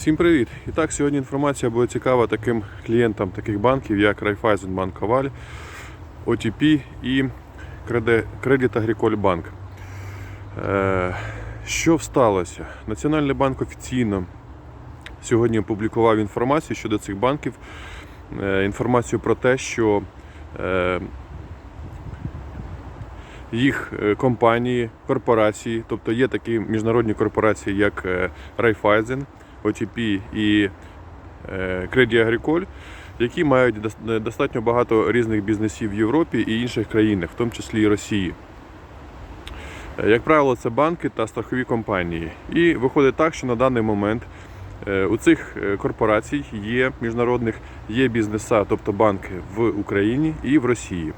Всім привіт! І так, сьогодні інформація буде цікава таким клієнтам таких банків, як Райфайзенбанк Коваль, OTP і Credit Agricole Bank. Що сталося? Національний банк офіційно сьогодні опублікував інформацію щодо цих банків. Е, Інформацію про те, що е, їх е, компанії, корпорації, тобто є такі міжнародні корпорації, як Raiffeisen, OTP і е, Credit Agricole, які мають достатньо багато різних бізнесів в Європі і інших країнах, в тому числі і Росії. Е, Як правило, це банки та страхові компанії. І виходить так, що на даний момент е, у цих е, корпорацій є міжнародних є бізнеса, тобто банки в Україні і в Росії.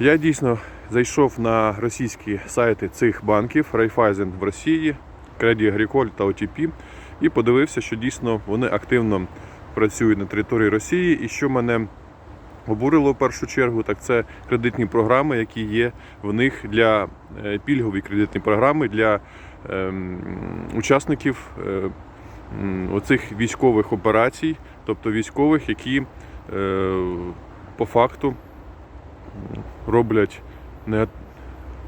Я дійсно зайшов на російські сайти цих банків Raiffeisen в Росії, Credit Agricole та OTP і подивився, що дійсно вони активно працюють на території Росії. І що мене обурило в першу чергу, так це кредитні програми, які є в них для е, пільгові кредитні програми для ем, учасників е, оцих військових операцій, тобто військових, які е, по факту роблять не-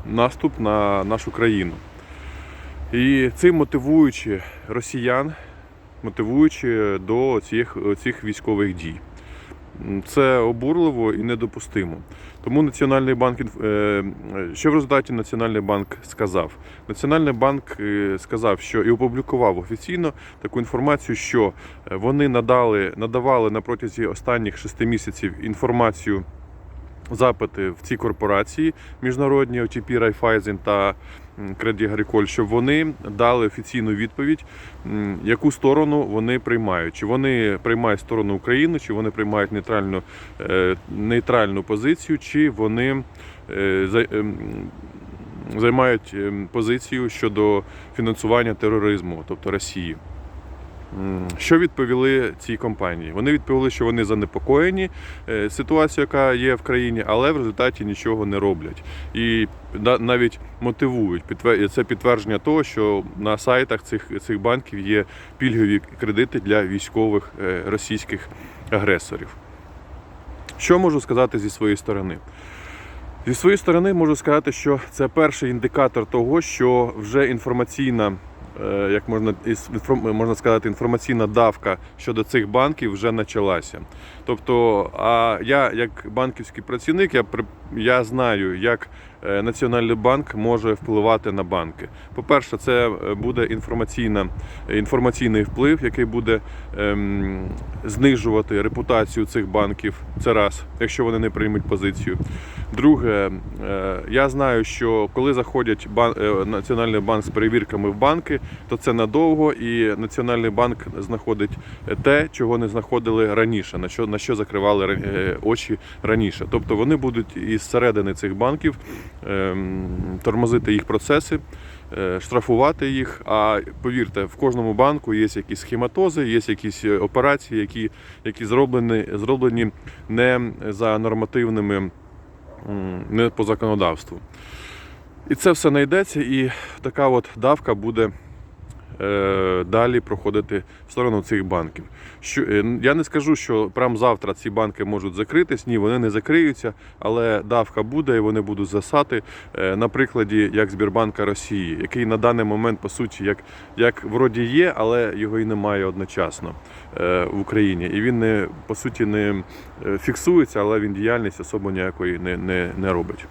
наступ на нашу країну. І цим мотивуючи росіян, мотивуючи до цих, цих військових дій. Це обурливо і недопустимо. Тому Національний банк е, що в результаті Національний банк сказав? Національний банк е, сказав, що і опублікував офіційно таку інформацію, що е, вони надали, надавали на протязі останніх шести місяців інформацію запити в ці корпорації міжнародні OTP, Raiffeisen та Credit Agricole, щоб вони дали офіційну відповідь, яку сторону вони приймають. Чи вони приймають сторону України, чи вони приймають нейтральну, е, нейтральну позицію, чи вони е, ем, займають ем, позицію щодо фінансування тероризму, тобто Росії. Що відповіли ці компанії? Вони відповіли, що вони занепокоєні е, ситуацією, яка є в країні, але в результаті нічого не роблять. І навіть мотивують. Це підтвердження того, що на сайтах цих, цих банків є пільгові кредити для військових е, російських агресорів. Що можу сказати зі своєї сторони? Зі своєї сторони можу сказати, що це перший індикатор того, що вже інформаційна, як можна можна сказати, інформаційна давка щодо цих банків вже почалася. Тобто, а я як банківський працівник, я я знаю, як е, Національний банк може впливати на банки. По-перше, це е, буде інформаційна, інформаційний вплив, який буде ем, знижувати репутацію цих банків. Це раз, якщо вони не приймуть позицію. Друге, е, я знаю, що коли заходять бан... е, Національний банк з перевірками в банки, то це надовго, і Національний банк знаходить те, чого не знаходили раніше, на що на що закривали е, очі раніше. Тобто вони будуть із середини цих банків тормозити їх процеси. е, Штрафувати їх, а повірте, в кожному банку є якісь схематози, є якісь е, операції, які, які зроблені, зроблені не за нормативними не по законодавству. І це все знайдеться, і така от давка буде далі проходити в сторону цих банків. Що, е, я не скажу, що прямо завтра ці банки можуть закритись. Ні, вони не закриються, але давка буде і вони будуть засати е, на прикладі як Збірбанка Росії, який на даний момент, по суті, як, як вроді є, але його і немає одночасно е, в Україні. І він не по суті не е, фіксується, але він діяльність особо ніякої не, не, не робить.